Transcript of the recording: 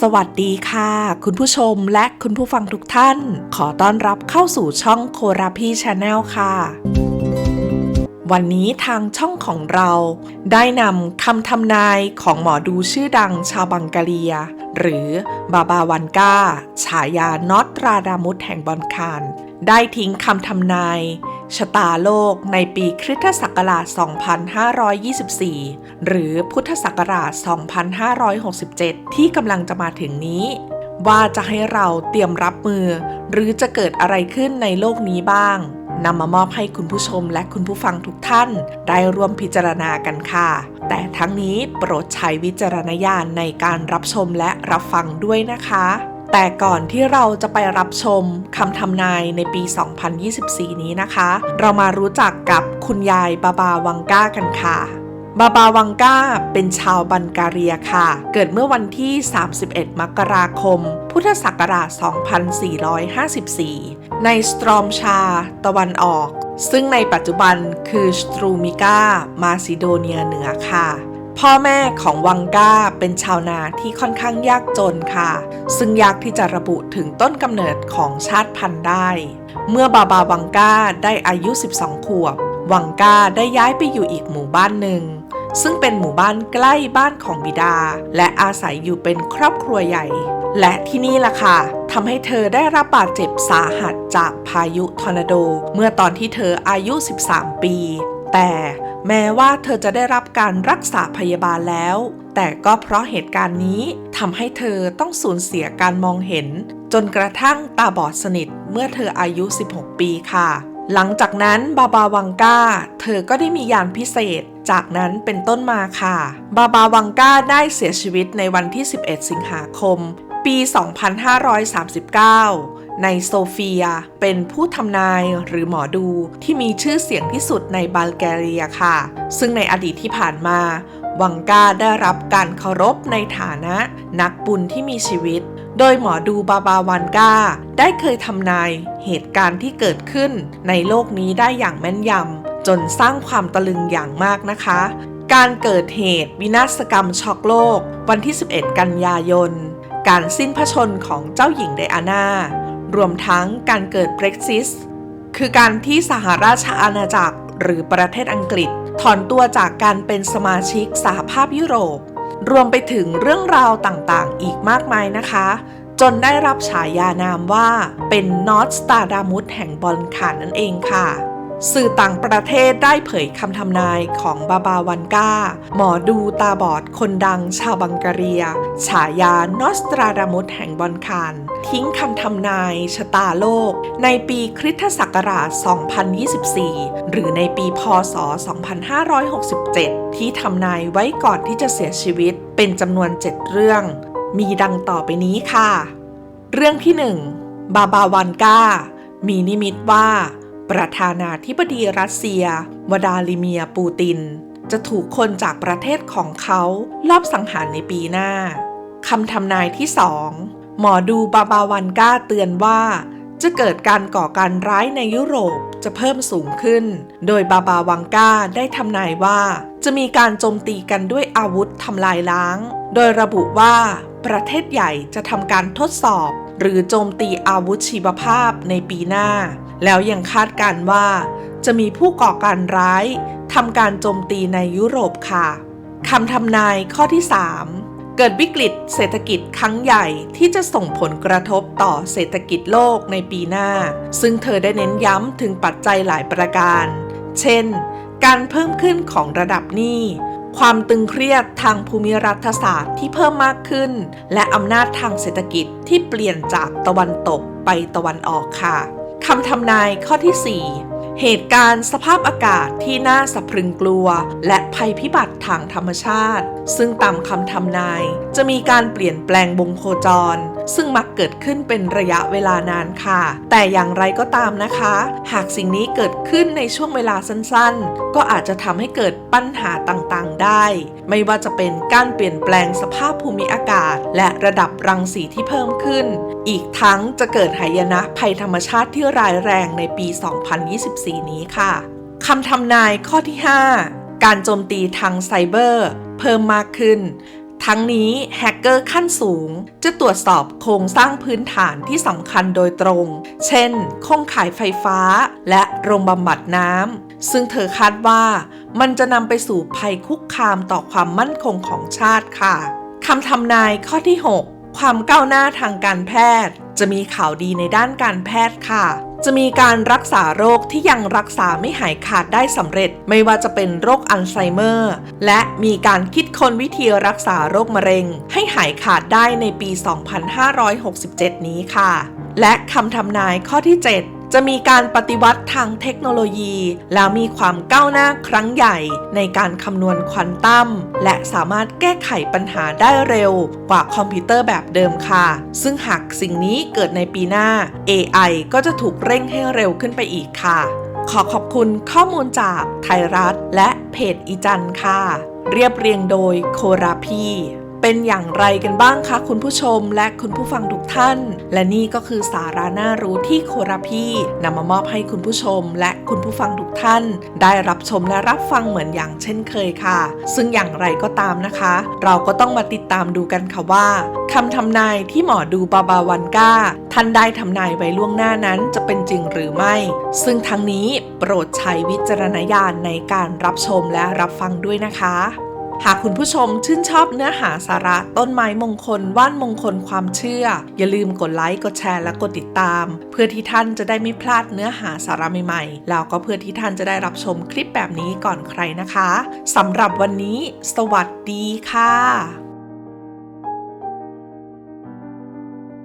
สวัสดีค่ะ คุณผู้ชมและคุณผู้ฟังทุกท่าน ขอต้อนรับเข้าสู่ช่องโคราพีชาแนลค่ะ วันนี้ทางช่องของเราได้นำคำทำนายของหมอดูชื่อดังชาวบังกาเลีย หรือบาบาวันกาฉายานอตราดามุตแห่งบอนคาน ได้ทิ้งคำทำนายชะตาโลกในปีคริสตศักราช 2524 หรือพุทธศักราช 2567 ที่กำลังจะมาถึงนี้ ว่าจะให้เราเตรียมรับมือ หรือจะเกิดอะไรขึ้นในโลกนี้บ้างนำมามอบให้คุณผู้ชมและคุณผู้ฟังทุกท่าน ได้ร่วมพิจารณากันค่ะ แต่ทั้งนี้โปรดใช้วิจารณญาณในการรับชมและรับฟังด้วยนะคะ แต่ก่อนที่เราจะไปรับชมคำทำนายในปี 2024 นี้นะคะ เรามารู้จักกับคุณยายบาบาวังก้ากันค่ะบาบาวังก้าเป็นชาวบันการียค่ะ เกิดเมื่อวันที่ 31 มกราคม พุทธศักราช 2454 ในสตรอมชา ตะวันออก ซึ่งในปัจจุบันคือสตรูมิกามาซิโดเนียเหนือค่ะ พ่อแม่ของวังก้าเป็นชาวนาที่ค่อนข้างยากจนค่ะ ซึ่งยากที่จะระบุถึงต้นกำเนิดของชาติพันธุ์ได้ เมื่อบาบาวังก้าได้อายุ 12 ขวบ วังก้าได้ย้ายไปอยู่อีกหมู่บ้านหนึ่ง ซึ่งเป็นหมู่บ้านใกล้บ้านของบิดา และอาศัยอยู่เป็นครอบครัวใหญ่ และที่นี่ล่ะค่ะทำให้เธอได้รับบาดเจ็บสาหัสจากพายุทอร์นาโด เมื่อตอนที่เธออายุ 13 ปีแต่ แม้ว่าเธอจะได้รับการรักษาพยาบาลแล้ว แต่ก็เพราะเหตุการณ์นี้ทำให้เธอต้องสูญเสียการมองเห็น จนกระทั่งตาบอดสนิทเมื่อเธออายุ 16 ปีค่ะ หลังจากนั้นบาบาวังกาเธอก็ได้มียานพิเศษ จากนั้นเป็นต้นมาค่ะ บาบาวังกาได้เสียชีวิตในวันที่ 11 สิงหาคม ปี 2539 ในโซเฟีย เป็นผู้ทำนายหรือหมอดูที่มีชื่อเสียงที่สุดในบัลแกเรียค่ะ ซึ่งในอดีตที่ผ่านมา วังกาได้รับการเคารพในฐานะนักบุญที่มีชีวิต โดยหมอดูบาบาวันกาได้เคยทำนายเหตุการณ์ที่เกิดขึ้นในโลกนี้ได้อย่างแม่นยำจนสร้างความตะลึงอย่างมากนะคะ การเกิดเหตุวินาศกรรมช็อกโลก วันที่ 11 กันยายนการสิ้นพระชนของเจ้าหญิงไดอาน่า รวมทั้งการเกิด Brexit คือการที่สหราชอาณาจักรหรือประเทศอังกฤษ ถอนตัวจากการเป็นสมาชิกสหภาพยุโรป รวมไปถึงเรื่องราวต่างๆ อีกมากมายนะคะ จนได้รับฉายานามว่าเป็นนอตสตาดามุตแห่งบอลคานนั่นเองค่ะ สื่อต่างประเทศได้เผยคำทำนายของบาบาวันกาหมอดูตาบอดคนดังชาวบังการีย ฉายานอสตราดามุตแห่งบอลคานทิ้งคำทำนายชะตาโลก ในปีคริสตศักราช 2024 หรือในปีพศ 2567 ที่ทำนายไว้ก่อนที่จะเสียชีวิตเป็นจำนวน 7 เรื่อง มีดังต่อไปนี้ค่ะ เรื่องที่ 1 บาบาวันกามีนิมิตว่า ประธานาธิบดีรัสเซียวดาลิเมียปูติน จะถูกคนจากประเทศของเขาลอบสังหารในปีหน้าคำทำนายที่สองหมอดูบาบาวันกาเตือนว่าจะเกิดการก่อการร้ายในยุโรปจะเพิ่มสูงขึ้น โดยบาบาวังกาได้ทำนายว่า จะมีการโจมตีกันด้วยอาวุธทำลายล้าง โดยระบุว่าประเทศใหญ่จะทำการทดสอบ หรือโจมตีอาวุธชีวภาพในปีหน้า แล้วยังคาดการว่า จะมีผู้ก่อการร้ายทำการโจมตีในยุโรปค่ะคำทำนายข้อที่ 3 เกิดวิกฤตเศรษฐกิจครั้งใหญ่ที่จะส่งผลกระทบต่อเศรษฐกิจโลกในปีหน้า ซึ่งเธอได้เน้นย้ำถึงปัจจัยหลายประการ เช่น การเพิ่มขึ้นของระดับหนี้ ความตึงเครียดทางภูมิรัฐศาสตร์ที่เพิ่มมากขึ้น และอำนาจทางเศรษฐกิจที่เปลี่ยนจากตะวันตกไปตะวันออกค่ะคำทำนายข้อที่ 4 เหตุการณ์สภาพอากาศที่น่าสะพรึงกลัว และภัยพิบัติทางธรรมชาติ ซึ่งตามคำทำนาย จะมีการเปลี่ยนแปลงวงโคจร ซึ่งมักเกิดขึ้นเป็นระยะเวลานานค่ะ แต่อย่างไรก็ตามนะคะ หากสิ่งนี้เกิดขึ้นในช่วงเวลาสั้นๆ ก็อาจจะทำให้เกิดปัญหาต่างๆ ได้ ไม่ว่าจะเป็นการเปลี่ยนแปลงสภาพภูมิอากาศ และระดับรังสีที่เพิ่มขึ้น อีกทั้งจะเกิดหายนะภัยธรรมชาติที่ร้ายแรงในปี 2024 นี้ค่ะคำทำนายข้อที่ 5 การโจมตีทางไซเบอร์ เพิ่มมากขึ้น ทั้งนี้แฮกเกอร์ขั้นสูงจะตรวจสอบโครงสร้างพื้นฐานที่สำคัญโดยตรง เช่น โครงข่ายไฟฟ้า และโรงบำบัดน้ำ ซึ่งเธอคาดว่ามันจะนำไปสู่ภัยคุกคามต่อความมั่นคงของชาติค่ะคำทำนายข้อที่ 6 ความก้าวหน้าทางการแพทย์ จะมีข่าวดีในด้านการแพทย์ค่ะ จะมีการรักษาโรคที่ยังรักษาไม่หายขาดได้สำเร็จ ไม่ว่าจะเป็นโรคอัลไซเมอร์ และมีการคิดค้นวิธีรักษาโรคมะเร็ง ให้หายขาดได้ในปี 2567 นี้ค่ะ และคำทำนายข้อที่ 7 จะมีการปฏิวัติทางเทคโนโลยี แล้วมีความก้าวหน้าครั้งใหญ่ในการคำนวณควอนตัม และสามารถแก้ไขปัญหาได้เร็วกว่าคอมพิวเตอร์แบบเดิมค่ะ ซึ่งหากสิ่งนี้เกิดในปีหน้า AI ก็จะถูกเร่งให้เร็วขึ้นไปอีกค่ะ ขอขอบคุณข้อมูลจากไทยรัฐ และเพจอีจันค่ะ เรียบเรียงโดยโคราพี เป็นอย่างไรกันบ้างคะคุณผู้ชมและคุณผู้ฟังทุกท่าน และนี่ก็คือสาระน่ารู้ที่โคราพีนำมามอบให้คุณผู้ชม และคุณผู้ฟังทุกท่าน ได้รับชมและรับฟังเหมือนอย่างเช่นเคยค่ะ ซึ่งอย่างไรก็ตามนะคะ เราก็ต้องมาติดตามดูกันค่ะว่าคำทำนายที่หมอดูบาบาวันก้า ท่านได้ทำนายไว้ล่วงหน้านั้นจะเป็นจริงหรือไม่ ซึ่งทั้งนี้โปรดใช้วิจารณญาณในการรับชมและรับฟังด้วยนะคะ หากคุณผู้ชมชื่นชอบเนื้อหาสาระต้นไม้มงคลว่านมงคลความเชื่อ อย่าลืมกดไลค์กดแชร์และกดติดตาม เพื่อที่ท่านจะได้ไม่พลาดเนื้อหาสาระใหม่ๆ แล้วก็เพื่อที่ท่านจะได้รับชมคลิปแบบนี้ก่อนใครนะคะสำหรับวันนี้ สวัสดีค่ะ